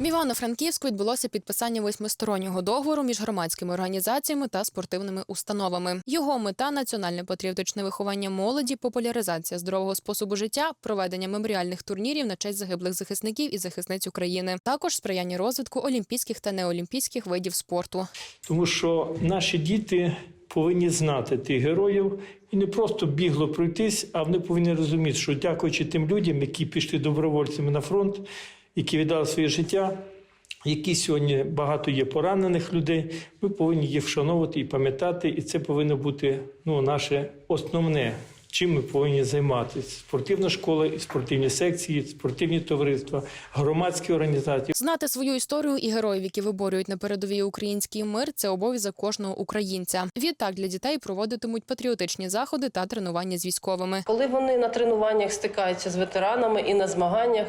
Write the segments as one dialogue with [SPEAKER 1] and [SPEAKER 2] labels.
[SPEAKER 1] В Івано-Франківську відбулося підписання восьмистороннього договору між громадськими організаціями та спортивними установами. Його мета національне патріотичне виховання молоді, популяризація здорового способу життя, проведення меморіальних турнірів на честь загиблих захисників і захисниць України, також сприяння розвитку олімпійських та неолімпійських видів спорту.
[SPEAKER 2] Тому що наші діти повинні знати тих героїв і не просто бігло пройтись, а вони повинні розуміти, що дякуючи тим людям, які пішли добровольцями на фронт, які віддали своє життя, які сьогодні багато є поранених людей, ми повинні їх вшановувати і пам'ятати, і це повинно бути ну, наше основне. Чим ми повинні займатися? Спортивна школа, спортивні секції, спортивні товариства, громадські організації.
[SPEAKER 1] Знати свою історію і героїв, які виборюють на передовій український мир, це обов'язок кожного українця. Відтак для дітей проводитимуть патріотичні заходи та тренування з військовими.
[SPEAKER 3] Коли вони на тренуваннях стикаються з ветеранами і на змаганнях,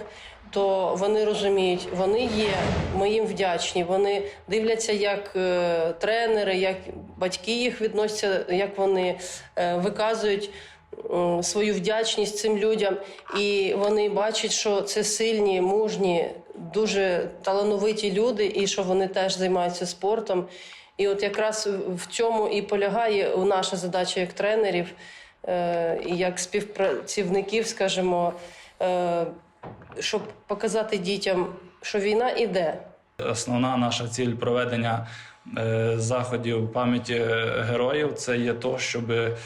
[SPEAKER 3] то вони розуміють, вони є, ми їм вдячні. Вони дивляться, як е, тренери, як батьки їх відносяться, як вони е, виказують свою вдячність цим людям. І вони бачать, що це сильні, мужні, дуже талановиті люди, і що вони теж займаються спортом. І от якраз в цьому і полягає наша задача як тренерів е, і як співпрацівників, скажімо, щоб показати дітям, що війна іде.
[SPEAKER 4] Основна наша ціль проведення е, заходів пам'яті е, героїв це є то, щоб е,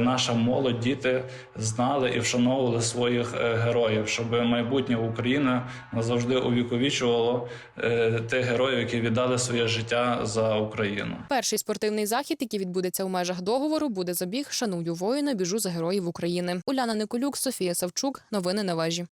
[SPEAKER 4] наша молодь, діти знали і вшановували своїх героїв, щоб майбутнє України назавжди увіковічувало тих героїв, які віддали своє життя за Україну.
[SPEAKER 1] Перший спортивний захід, який відбудеться у межах договору, буде забіг Шаную воїна, біжу за героїв України. Уляна Николюк, Софія Савчук. Новини на вежі.